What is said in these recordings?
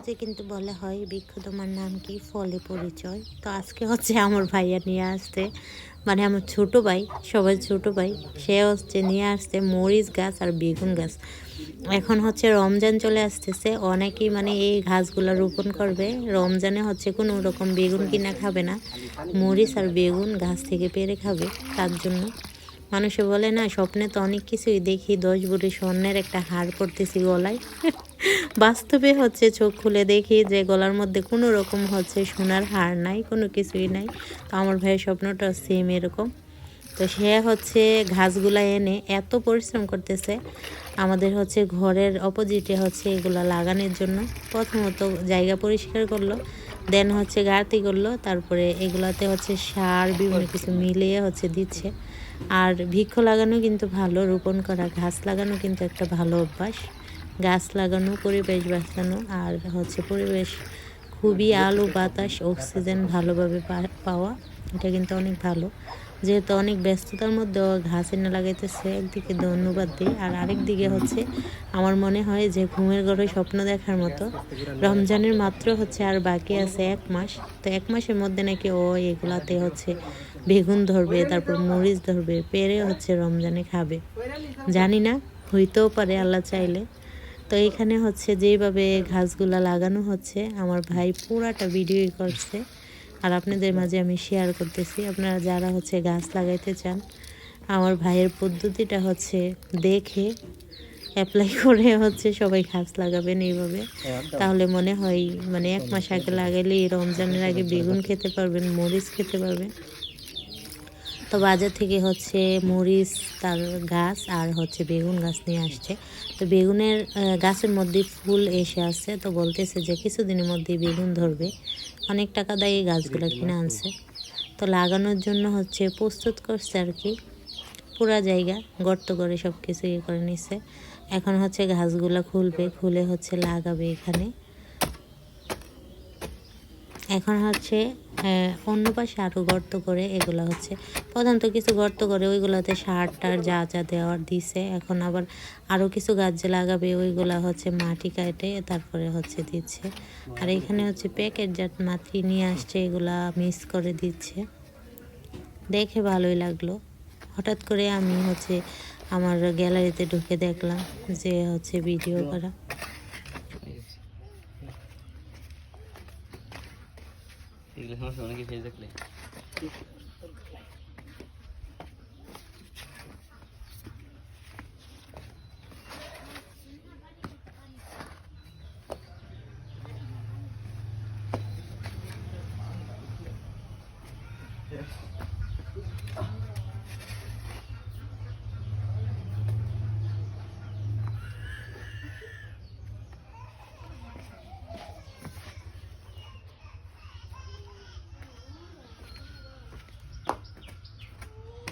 কথাতে কিন্তু বলা হয় বৃক্ষ তোমার নাম কি? ফলে পরিচয়। তো আজকে হচ্ছে আমার ভাইয়া নিয়ে আসতে মানে আমার ছোট ভাই সবাই ছোট ভাই। সে হচ্ছে নিয়ে আসতে মরিচ গাছ আর বেগুন গাছ। এখন হচ্ছে রমজান চলে আসতেছে। অনেকেই মানে এই ঘাসগুলো রোপণ করবে। রমজানে হচ্ছে কোনো রকম বেগুন কিনা খাবে না। মরিচ আর বেগুন গাছ থেকে পেরে খাবে তার জন্য। মানুষে বলে, না, স্বপ্নে তো অনেক কিছুই দেখি। দশ ভরি স্বর্ণের একটা হার পড়তেছি গলায়। বাস্তবে হচ্ছে চোখ খুলে দেখি যে গলার মধ্যে কোনো রকম হচ্ছে সোনার হার নাই, কোনো কিছুই নাই। তো আমার ভাইয়ের স্বপ্নটা সেম এরকম। তো সে হচ্ছে ঘাসগুলা এনে এত পরিশ্রম করতেছে, আমাদের হচ্ছে ঘরের অপোজিটে হচ্ছে এগুলো লাগানোর জন্য। প্রথমত জায়গা পরিষ্কার করল দেন হচ্ছে গাড়তি করল, তারপরে এগুলাতে হচ্ছে সার, বিভিন্ন কিছু মিলিয়ে হচ্ছে দিচ্ছে। আর বৃক্ষ লাগানো কিন্তু ভালো, রোপণ করা, ঘাস লাগানো কিন্তু একটা ভালো অভ্যাস। গাছ লাগানো, পরিবেশ বাঁচানো আর হচ্ছে পরিবেশ খুবই আলো, বাতাস অক্সিজেন ভালোভাবে পাওয়া। এটা কিন্তু অনেক ভালো। যেহেতু অনেক ব্যস্ততার মধ্যে ঘাস এনে লাগাইতেছে, একদিকে ধন্যবাদ দিই। আর আরেক দিকে হচ্ছে আমার মনে হয় যে ঘুমের ঘরে স্বপ্ন দেখার মতো। রমজানের মাত্র হচ্ছে আর বাকি আছে এক মাস। তো এক মাসের মধ্যে নাকি ও এগুলাতে হচ্ছে বেগুন ধরবে, তারপর মরিচ ধরবে, পেরে হচ্ছে রমজানে খাবে। জানি না, হইতেও পারে, আল্লাহ চাইলে। তো এখানে হচ্ছে যেইভাবে ঘাসগুলা লাগানো হচ্ছে আমার ভাই পুরাটা ভিডিও করছে। আর আপনাদের মাঝে আমি শেয়ার করতেছি। আপনারা যারা হচ্ছে গাছ লাগাইতে চান আমার ভাইয়ের পদ্ধতিটা হচ্ছে দেখে অ্যাপ্লাই করে হচ্ছে সবাই ঘাস লাগাবেন এইভাবে। তাহলে মনে হয় মানে এক মাস আগে লাগাইলে রমজানের আগে বেগুন খেতে পারবেন মরিচ খেতে পারবেন। তো বাজার থেকে হচ্ছে মরিচ তার গাছ আর হচ্ছে বেগুন গাছ নিয়ে আসছে। তো বেগুনের গাছের মধ্যে ফুল এসে আসছে তো বলতেছে যে কিছুদিনের মধ্যে বেগুন ধরবে। অনেক টাকা দেয় এই গাছগুলো কিনে আনছে। তো লাগানোর জন্য হচ্ছে প্রস্তুত করছে আর কি। পুরা জায়গা গর্ত করে সব কিছু ইয়ে করে নিছে। এখন হচ্ছে ঘাসগুলো খুলবে খুলে হচ্ছে লাগাবে এখানে। এখন হচ্ছে অন্য পাশে আরও গর্ত করে এগুলো হচ্ছে, প্রধানত কিছু গর্ত করে ওইগুলোতে সার টার যা যা দেওয়ার দিছে, এখন আবার আরও কিছু গাছ লাগাবে ওইগুলো হচ্ছে মাটি কাটে তারপরে হচ্ছে দিচ্ছে। আর এখানে হচ্ছে প্যাকেট জাত মাটি নিয়ে আসছে, এগুলা মিক্স করে দিচ্ছে। দেখে ভালোই লাগল। হঠাৎ করে আমি হচ্ছে আমার গ্যালারিতে ঢুকে দেখলাম যে হচ্ছে ভিডিও করা। এগুলো সমস্যা অনেকে ফেস দেখলে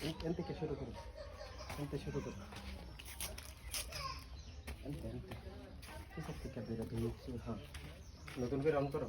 জানেন থেকে শুরু করো। থেকে শুরু করো। এখান থেকে এখান থেকে। বেরোতে হ্যাঁ নতুন করে অন করো।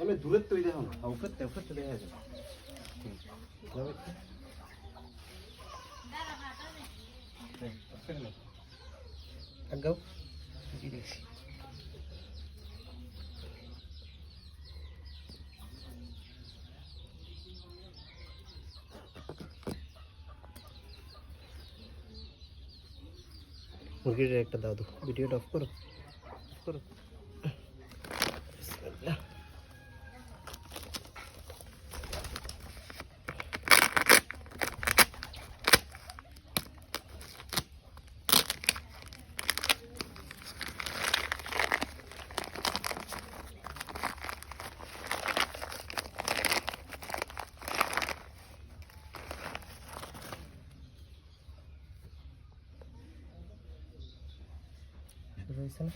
আমি দূরের তো দেখো না উপরের তো উপরের তো দেখা যায় যাবে আগাও মুরগির একটা দাও তো ভিডিওটা অফ করো অফ করো শুরু হয়েছে না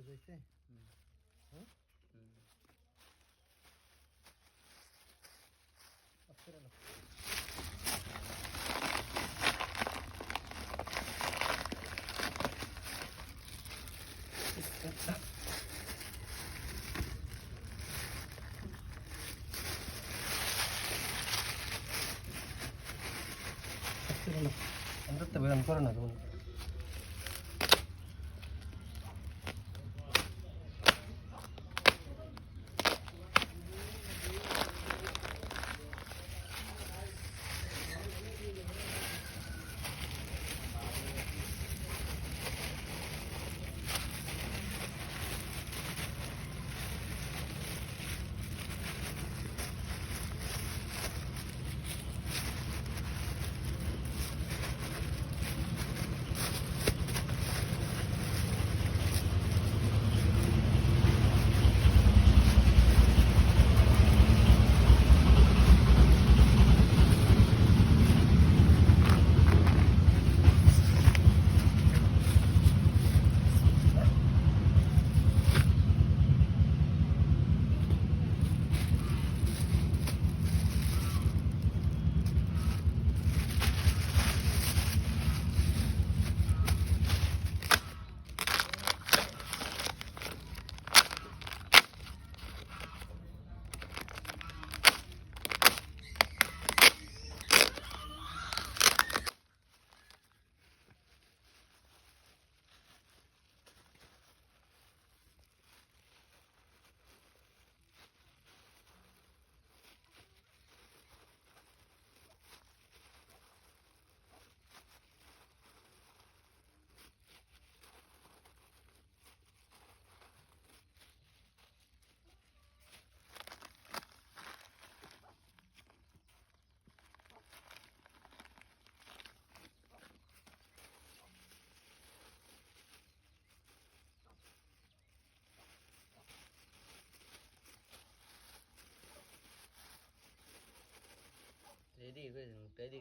젖어 있대. 응. 어? 응. 앞으로 놓고. 됐다. 안 왜안 걸어놔 너 别的一个人别的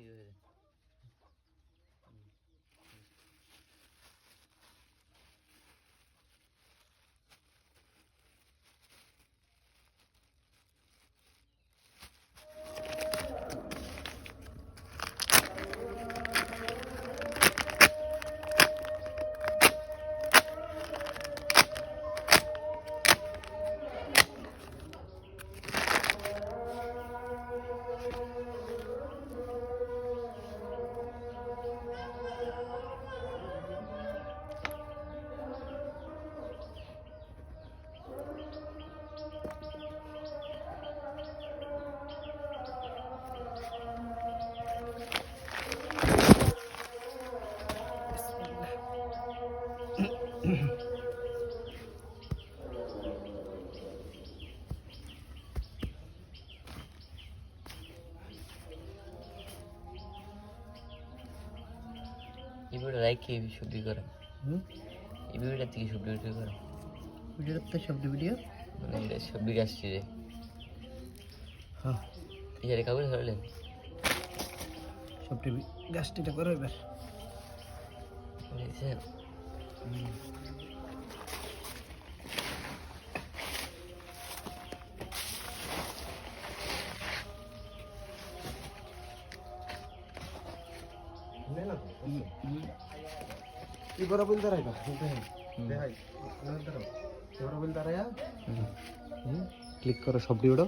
কি সবজি করে? হুম? এই ভিডিওটা থেকে সবজি বিক্রি করে। ভিডিওটা তো শব্দ ভিডিও? মানে এটা সবজি গাছটি যে হ্যাঁ। এখানে কাগজ ধরলেন শব্দ গাছটিটা করো এবার। বুঝেছেন ती बरं बैल धरायला एवढा बैल धराया ক্লিক করো সব ভিডিও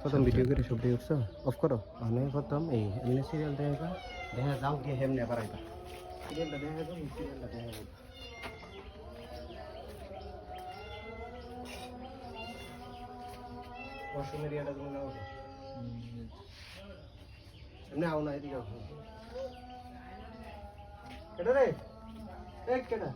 প্রথম ভিডিও করে সব ভিডিও অফ করো আমি প্রথম এই এমনি সিরিয়াল দেখা দেখা যাও গিয়ে হেমনে আবার আইবা সিরিয়ালটা দেখা যাও সিরিয়ালটা দেখা যাও ওয়াশরুমের ইয়াটা তুমি নাও এমনি আও না এদিকে এটা রে एक केटा